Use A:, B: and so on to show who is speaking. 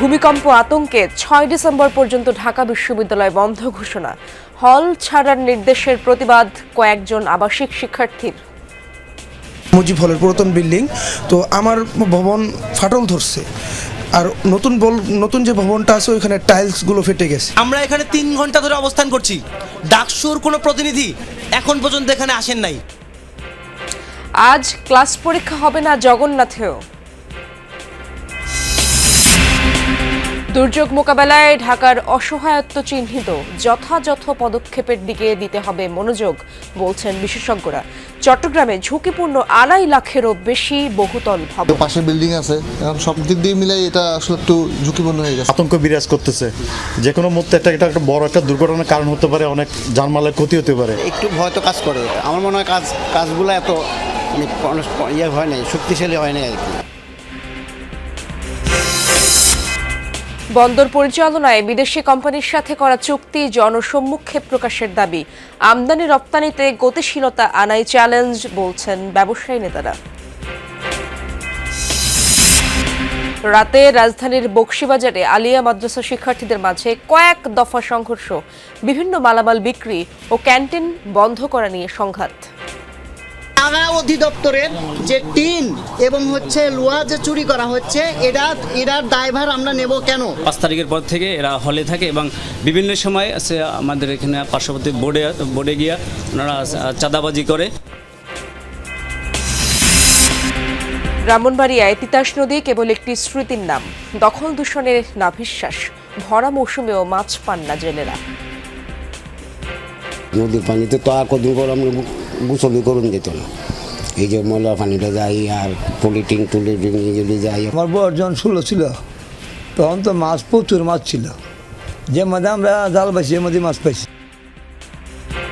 A: ভূমিকম্প আতঙ্কে ছয় ডিসেম্বর পর্যন্ত ঢাকা বিশ্ববিদ্যালয় বন্ধ ঘোষণা। হল ছাড়ার নির্দেশের প্রতিবাদ কয়েকজন আবাসিক শিক্ষার্থীর।
B: মুজিব হলের পুরাতন বিল্ডিং তো আমার ভবন ফাটল ধরছে। আর নতুন বল নতুন যে ভবনটা আছে ওইখানে টাইলসগুলো ফেটে গেছে।
C: আমরা এখানে তিন ঘণ্টা ধরে অবস্থান করছি। ডাকসুর কোনো প্রতিনিধি এখন পর্যন্ত এখানে আসেন নাই।
A: আজ ক্লাস পরীক্ষা হবে না জগন্নাথেও। দুর্যোগ মোকাবেলায় ঢাকার অসহায়ত্ব চিহ্নিত যথাযথ পদক্ষেপের দিকে দিতে হবে মনোযোগ বলছেন বিশেষজ্ঞরা। চট্টগ্রামে ঝুঁকিপূর্ণ আড়াই লাখেরও বেশি বহুতল ভবন।
D: পাশে বিল্ডিং আছে। এখন সব দিক দিয়ে মিলাই এটা আসলে একটু ঝুঁকিপূর্ণ হয়ে গেছে।
E: আতঙ্ক বিরাজ করতেছে। যে কোনো মুহূর্তে একটা এটা একটা বড় একটা দুর্ঘটনার কারণ হতে পারে অনেক জানমালের ক্ষতি হতে পারে।
F: একটু ভয় তো কাজ করে। আমার মনে হয় কাজ কাজগুলো এত মানে ইয়ে হয় নাই শক্তিশালী হয় নাই আর কি।
A: বন্দর পরিচালনায় বিদেশি কোম্পানির সাথে করা চুক্তি জনসম্মুখে প্রকাশের দাবি। আমদানি রপ্তানিতে গতিশীলতা আনাই চ্যালেঞ্জ, বলছেন ব্যবসায়ী নেতারা। রাতে রাজধানীর বক্সিবাজারে আলিয়া মাদ্রাসা শিক্ষার্থীদের মাঝে কয়েক দফা সংঘর্ষ, বিভিন্ন মালামাল বিক্রি ও ক্যান্টিন বন্ধ করা নিয়ে সংঘাত।
G: টাকা অধিদপ্তরের যে টিন এবং হচ্ছে লোহা যে চুরি করা হচ্ছে এটা এটার দায়ভার আমরা নেব কেন?
H: পাঁচ তারিখের পর থেকে এরা হলে থাকে এবং বিভিন্ন সময় আছে আমাদের এখানে পার্শ্ববর্তী বোর্ডে বোর্ডে গিয়া ওনারা চাঁদাবাজি করে।
A: ব্রাহ্মণবাড়িয়ায় তিতাস নদী কেবল একটি স্মৃতির নাম। দখল দূষণের নাভিশ্বাস ভরা মৌসুমেও মাছ পান না জেলেরা।
I: নদীর পানিতে তো আর কদিন পর আমরা গোসলই করুন যেত না। এই যে ময়লা পানিটা যাই আর পলিটিং টুলিটিং এগুলি যাই।
J: আমার বয়স যখন ষোলো ছিল, তখন তো মাছ প্রচুর মাছ ছিল। যে মধ্যে আমরা জাল পাইছি, এর মধ্যে মাছ পাইছি।